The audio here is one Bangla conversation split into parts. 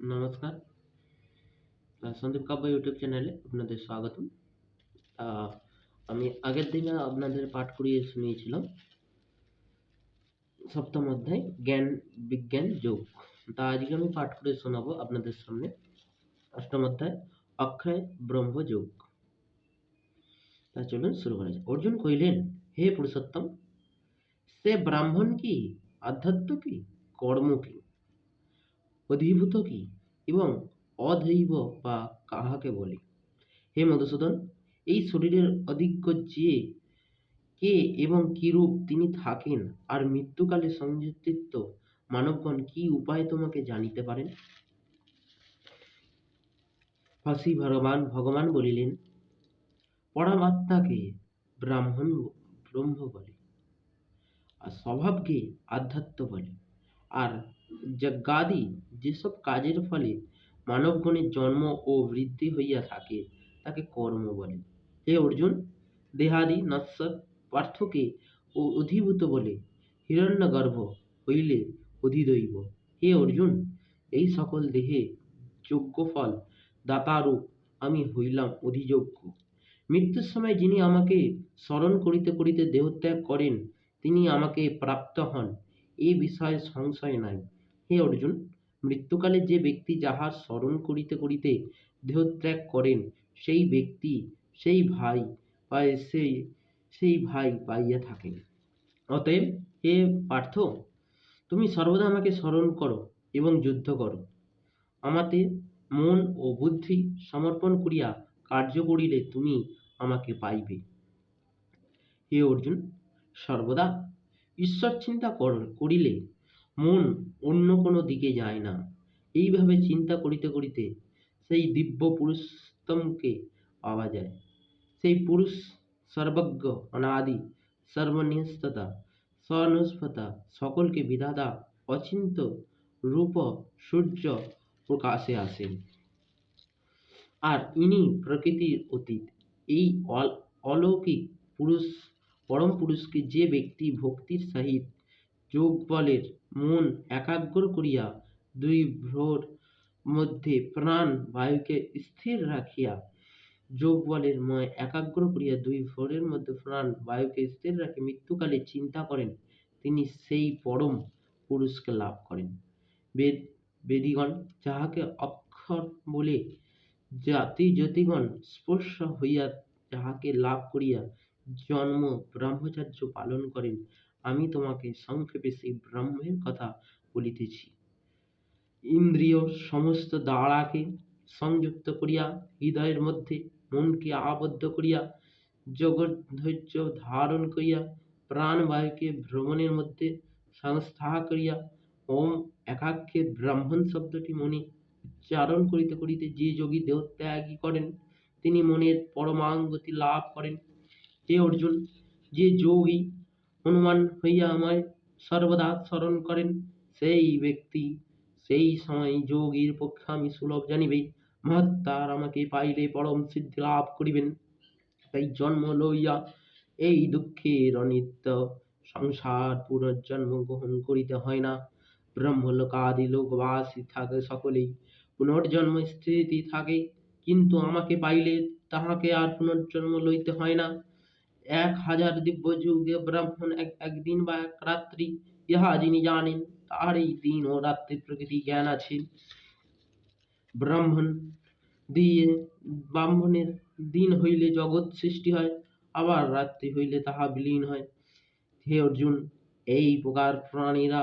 নমস্কার আহ, সন্দীপ কাব্য ইউটিউব চ্যানেলে আপনাদের স্বাগতম আহ, আমি আগের দিনে আপনাদের পাঠ করিয়ে শুনিয়েছিলাম সপ্তম অধ্যায় জ্ঞান বিজ্ঞান যোগ তা আজকে আমি পাঠ করে শোনাবো আপনাদের সামনে অষ্টম অধ্যায় অক্ষয় ব্রহ্ম যোগ তা চলুন শুরু করা যাক অর্জুন কইলেন হে পুরুষোত্তম সে ব্রাহ্মণ কি আধ্যাত্ম কি কর্ম কি অধিভূত কি? এবং অধৈব বা কাহাকে বলে? হে মধুসূদন, এই শরীরের অধিজ্ঞ যে, কে এবং কিরূপ তিনি থাকেন আর মৃত্যুকালে সংযুক্তিত্ব মানবগণ কি উপায় তোমাকে জানিতে পারেন? ফাঁসি ভগবান ভগবান বলিলেন, পরমাত্মাকে ব্রাহ্মণ ব্রহ্ম বলে, আর স্বভাবকে আধ্যাত্ম বলে, আর যজ্ঞাদি যেসব কাজের ফলে মানবগণের জন্ম ও বৃদ্ধি হইয়া থাকে, তাকে কর্ম বলে। হে অর্জুন, দেহাদি নশ্বর পার্থকে ও অধিভূত বলে হিরণ্যগর্ভ হইলে অধিদৈব। হে অর্জুন, এই সকল দেহে যোগ্য ফল দাতারূপ আমি হইলাম অধিযোগ্য মৃত্যুর সময় যিনি আমাকে স্মরণ করিতে করিতে দেহত্যাগ করেন, তিনি আমাকে প্রাপ্ত হন, এ বিষয়ে সংশয় নাই। হে অর্জুন, মৃত্যুকালে যে ব্যক্তি যাহার স্মরণ করিতে করিতে দেহত্যাগ করেন, সেই ব্যক্তি, সেই ভাই পায়, সেই সেই ভাই পাইয়া থাকেন। অতএব হে পার্থ, তুমি সর্বদা আমাকে স্মরণ করো এবং যুদ্ধ করো। আমাতে মন ও বুদ্ধি সমর্পণ করিয়া কার্য করিলে তুমি আমাকে পাইবে। হে অর্জুন, সর্বদা ঈশ্বর চিন্তা কর- করিলে মন অন্য কোনো দিকে যায় না। এইভাবে চিন্তা করিতে করিতে সেই দিব্য পুরুষোত্তমকে পাওয়া যায়। সেই পুরুষ সর্বজ্ঞ, অনাদি সর্বনিস্ততা স্বনুস্ফতা সকলকে বিধাতা, অচিন্ত রূপ সূর্য প্রকাশে আসেন আর ইনি প্রকৃতির অতীত। এই অল- অলৌকিক পুরুষ, পরম পুরুষকে যে ব্যক্তি ভক্তির সহিত যোগ বলের মন একাগ্র করিয়া দুই ভ্রোর মধ্যে প্রাণ বায়ুকে স্থির রাখিয়া যোগ বলের ময় একাগ্র করিয়া দুই ভ্রোরের মধ্যে প্রাণ বায়ুকে স্থির রাখি, মৃত্যুকালে চিন্তা করেন, তিনি সেই পরম পুরুষকে লাভ করেন। বেদ, বেদিগণ যাহাকে অক্ষর বলে জাতি জ্যোতিগণ স্পর্শ হইয়া যাহাকে লাভ করিয়া জন্ম ব্রহ্মচর্য পালন করেন আমি তোমাকে সংক্ষেপে সেই ব্রহ্মের কথা বলিতেছি। ইন্দ্রিয় সমস্ত দ্বারাকে সংযুক্ত করিয়া, হৃদয়ের মধ্যে মনকে আবদ্ধ করিয়া, জগৎ ধৈর্য ধারণ করিয়া, প্রাণবায়ুকে ভ্রমণের মধ্যে সংস্থা করিয়া, ওম একাক্ষে ব্রাহ্মণ শব্দটি মনে উচ্চারণ করিতে করিতে যে যোগী দেহত্যাগী করেন, তিনি মনের পরমাঙ্গতি লাভ করেন। হে অর্জুন, যে যোগী হনুমান হইয়া আমায় সর্বদা স্মরণ করেন। সেই ব্যক্তি, সেই সময় যোগীর পক্ষে আমি সুলভ জানিবে মহাত্মার আমাকে পাইলে পরম সিদ্ধি লাভ করিবেন। তাই জন্ম লইয়া এই দুঃখের অনিত্য সংসার পুনর্জন্ম গ্রহণ করিতে হয় না। ব্রহ্মলোকাদি লোকবাসী থাকে সকলেই, পুনর্জন্ম স্থিতি থাকে, কিন্তু আমাকে পাইলে তাহাকে আর পুনর্জন্ম লইতে হয় না। এক হাজার দিব্য যুগে ব্রাহ্মণ এক, একদিন বা এক রাত্রি ইহা যিনি জানেন তার এই দিন ও রাত্রি প্রকৃতি জ্ঞান আছে। ব্রাহ্মণ দিয়ে ব্রাহ্মণের দিন হইলে জগৎ সৃষ্টি হয়, আবার রাত্রি হইলে তাহা বিলীন হয়। হে অর্জুন, এই প্রকার প্রাণীরা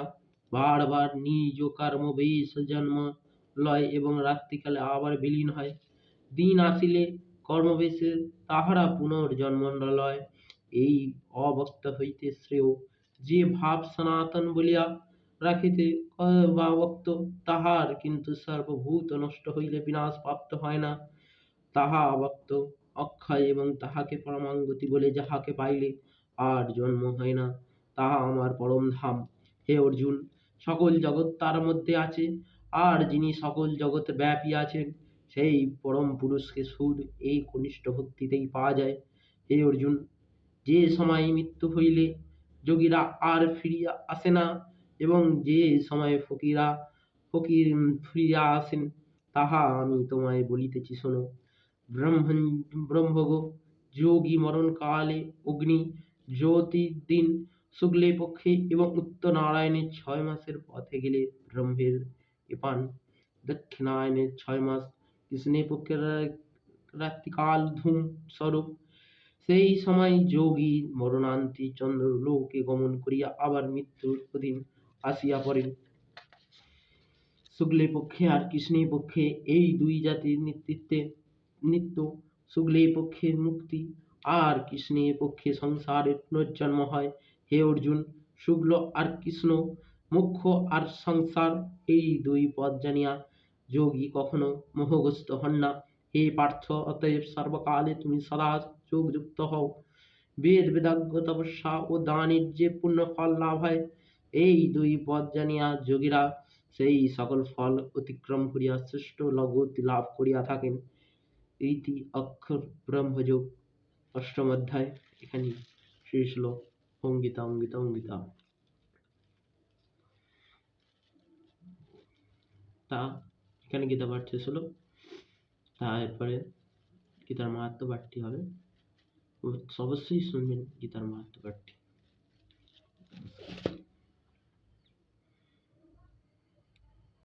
বারবার নিজ কর্ম বেশ জন্ম লয় এবং রাত্রিকালে আবার বিলীন হয়। দিন আসিলে কর্মবেশে তাহারা পুনর্জন্ম লয়। এই অবক্ত হইতে শ্রেয় যে ভাব সনাতন বলিয়া রাখিতে বক্ত তাহার কিন্তু সর্বভূত নষ্ট হইলে বিনাশ প্রাপ্ত হয় না। তাহা অবক্ত অক্ষয় এবং তাহাকে পরমাঙ্গতি বলে যাহাকে পাইলে আর জন্ম হয় না। তাহা আমার পরম ধাম। হে অর্জুন, সকল জগৎ তার মধ্যে আছে, আর যিনি সকল জগৎ ব্যাপী আছেন, সেই পরম পুরুষকে শুধু এই কনিষ্ঠ ভক্তিতেই পাওয়া যায়। হে অর্জুন যে সময় মৃত্যু হইলে যোগীরা আর ফিরিয়া আসে না এবং যে সময়ে ফকিরা, ফকির ফিরিয়া আসেন, তাহা আমি তোমায় বলিতেছি, শোনো। ব্রহ্মণ, ব্রহ্মগ, যোগী মরণকালে অগ্নি জ্যোতির দিন শুক্লে পক্ষে এবং উত্তর নারায়ণের ছয় মাসের পথে গেলে ব্রহ্মের এপান দক্ষিণায়নের ছয় মাস, কৃষ্ণের পক্ষের রাত্রিকাল ধূম স্বরূপ সেই সময় যোগী মরণান্তে চন্দ্রলোকে গমন করিয়া আবার মৃত্যুর অধীন আসিয়া পড়েন। শুক্লে পক্ষে আর কৃষ্ণে পক্ষে এই দুই জাতির নেতৃত্বে নিত্য শুক্লে পক্ষে মুক্তি। আর কৃষ্ণে পক্ষে সংসারের পুনর্জন্ম হয়। হে অর্জুন শুক্ল আর কৃষ্ণ, মুখ্য আর সংসার, এই দুই পদ জানিয়া যোগী কখনো মোহগ্রস্ত হন না। হে পার্থ, অতএব সর্বকালে তুমি সদা যোগযুক্ত হও। বেদ বেদাজ্ঞ তপস্যা ও দানের যে পূর্ণ ফল লাভ হয়, এই দুই পদ জানিয়া যোগীরা সেই সকল ফল অতিক্রম করিয়া শ্রেষ্ঠ লগতি লাভ করিয়া থাকেন। ইতি অক্ষর ব্রহ্মযোগ, অষ্টম অধ্যায় এখানে শেষ হলো অঙ্গিতা অঙ্গিতা অঙ্গিতা তা, এখানে গীতা পাঠ শেষ হলো তারপরে গীতার মাহাত্ম পাঠটি হবে। सवस्सी सुनमेन गिटार मारते